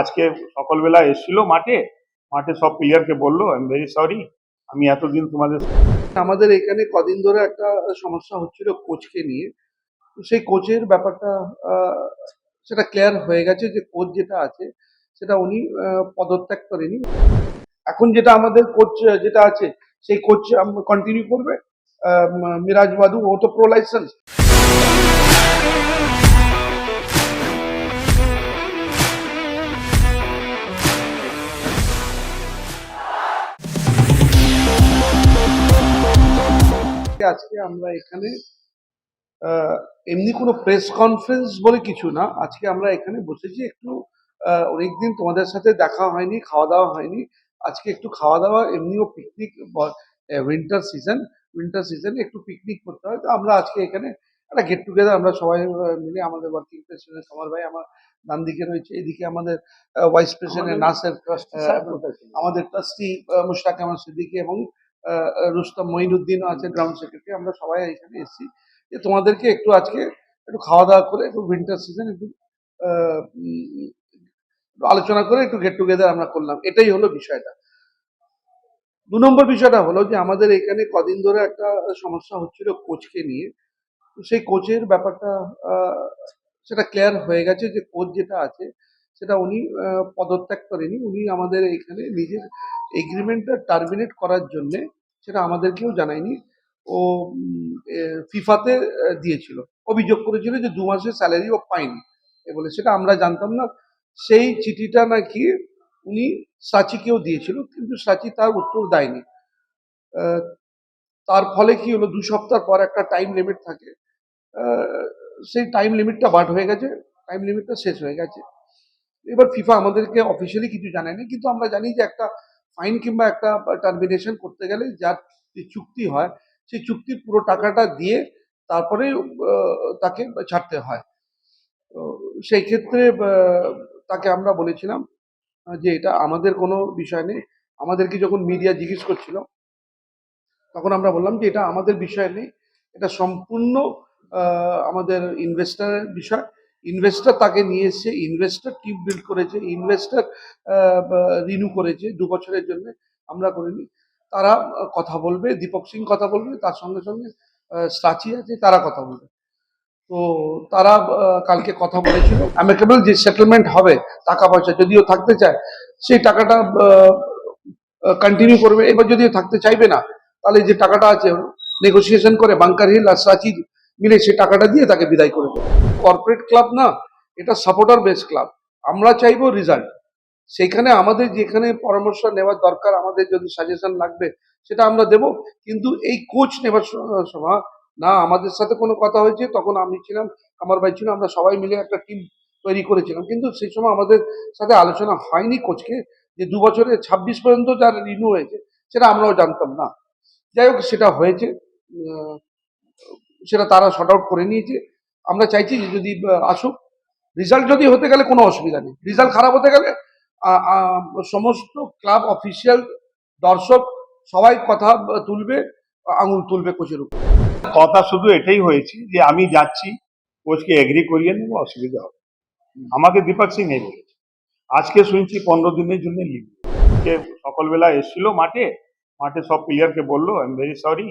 আজকে সকালবেলা এসেছিল মাঠে মাঠে সব প্লেয়ারকে বলল আই এম ভেরি সরি আমি এতদিন তোমাদের আমাদের এখানে কদিন ধরে একটা সমস্যা হচ্ছিল কোচকে নিয়ে। তো সেই কোচের ব্যাপারটা সেটা ক্লিয়ার হয়ে গেছে যে কোচ যেটা আছে, সেটা উনি পদত্যাগ করেনি। এখন যেটা আমাদের কোচ, যেটা আছে, সেই কোচ কন্টিনিউ করবে? মিরাজ বাদু ও তো প্রো লাইসেন্স আজকে আমরা এখানে এমনি কোনো প্রেস কনফারেন্স বলে কিছু না। আজকে আমরা এখানে বসেছি একটু অনেকদিন তোমাদের সাথে দেখা হয়নি খাওয়া দাওয়া হয়নি। আজকে একটু খাওয়া দাওয়া এমনিও পিকনিক উইন্টার সিজন উইন্টার সিজনে একটু পিকনিক করতে হয়। তো আমরা আজকে এখানে একটা গেট টুগেদার আমরা সবাই মিলে আমাদের ওয়ার্কিং প্রেসিডেন্ট সমর ভাই আমার ডান দিকে রয়েছে এদিকে আমাদের ভাইস প্রেসিডেন্ট নাসের আমাদের ট্রাস্টি মুশতাক আহমদ সিদ্দিকী এবং রুস্তম মঈনুদ্দিনও আছে গ্রাউন্ড সেক্রেটারি, আমরা সবাই এখানে এসেছি। যে তোমাদেরকে একটু আজকে একটু খাওয়া দাওয়া করে, একটু উইন্টার সিজন একটু আলোচনা করে একটু গেট টুগেদার আমরা করলাম। এটাই হলো বিষয়টা। দু নম্বর বিষয়টা হলো যে আমাদের এখানে কদিন ধরে একটা সমস্যা হচ্ছিল কোচকে নিয়ে। তো সেই কোচের ব্যাপারটা সেটা ক্লিয়ার হয়ে গেছে যে কোচ যেটা আছে, সেটা উনি পদত্যাগ করেনি। উনি আমাদের এখানে নিজের এগ্রিমেন্টটা টার্মিনেট করার জন্যে সেটা আমাদেরকেও জানায়নি। ও ফিফাতে দিয়েছিল। অভিযোগ করেছিল যে দু মাসের স্যালারি ও পায়নি। এ বলে, সেটা আমরা জানতাম না। সেই চিঠিটা নাকি উনি সাচিকেও দিয়েছিল, কিন্তু সাচি তার উত্তর দেয়নি। তার ফলে কি হলো? দু সপ্তাহ পর একটা টাইম লিমিট থাকে। সেই টাইম লিমিটটা বাট হয়ে গেছে। টাইম লিমিটটা শেষ হয়ে গেছে। এবার ফিফা আমাদেরকে অফিসিয়ালি কিছু জানায়নি, কিন্তু আমরা জানি যে একটা ফাইন কিংবা একটা টার্মিনেশন করতে গেলে যার যে চুক্তি হয়, সেই চুক্তির পুরো টাকাটা দিয়ে তারপরে তাকে ছাড়তে হয়। সেই ক্ষেত্রে তাকে আমরা বলেছিলাম যে এটা আমাদের কোনো বিষয় নেই। আমাদেরকে যখন মিডিয়া জিজ্ঞেস করছিল, তখন আমরা বললাম যে এটা আমাদের বিষয় নেই। এটা সম্পূর্ণ আমাদের ইনভেস্টারের বিষয়। ইনভেস্টর তাকে নিয়ে এসছে ইনভেস্টর টিম বিল্ড করেছে ইনভেস্টর রিনিউ করেছে দু বছরের জন্য, আমরা করিনি। তারা কথা বলবে, দীপক সিং কথা বলবে, তার সঙ্গে সঙ্গে স্টাচি আছে, তারা কথা বলবে। তো তারা কালকে কথা বলেছিল অ্যামিকেবল যে সেটেলমেন্ট হবে, টাকা পয়সা যদিও থাকতে চায়, সেই টাকাটা কন্টিনিউ করবে। এবার যদিও থাকতে চাইবে না, তাহলে যে টাকাটা আছে নেগোসিয়েশন করে বাংকার হিল আর সাচি মিলে সে টাকাটা দিয়ে তাকে বিদায় করে দেবে। কর্পোরেট ক্লাব না, এটা সাপোর্টার বেস ক্লাব আমরা চাইব রেজাল্ট সেখানে আমাদের যেখানে পরামর্শ নেওয়ার দরকার, আমাদের যদি সাজেশন লাগবে, সেটা আমরা দেব। কিন্তু এই কোচ নেবার সময় না, আমাদের সাথে কোনো কথা হয়েছে, তখন আমি ছিলাম, আমার ভাই ছিল, আমরা সবাই মিলে একটা টিম তৈরি করেছিলাম। কিন্তু সেই সময় আমাদের সাথে আলোচনা হয়নি কোচকে যে দু বছরে ছাব্বিশ পর্যন্ত যার রিনিউ হয়েছে, সেটা আমরাও জানতাম না। যাই হোক, সেটা হয়েছে। সেটা তারা শর্ট আউট করে নিয়েছে। আমরা চাইছি যে যদি আসুক রেজাল্ট যদি হতে গেলে কোনো অসুবিধা নেই। রেজাল্ট খারাপ হতে গেলে সমস্ত ক্লাব অফিসিয়াল দর্শক সবাই কথা তুলবে আঙুল তুলবে কোচের উপর। কথা শুধু এটাই হয়েছে যে আমি যাচ্ছি কোচকে এগ্রি করিয়ে নেব অসুবিধা হবে আমাকে দীপক সিং এই বলেছে। আজকে শুনছি পনেরো দিনের জন্য লিভ সে সকালবেলা এসেছিল মাঠে মাঠে সব প্লেয়ারকে বলল আই এম ভেরি সরি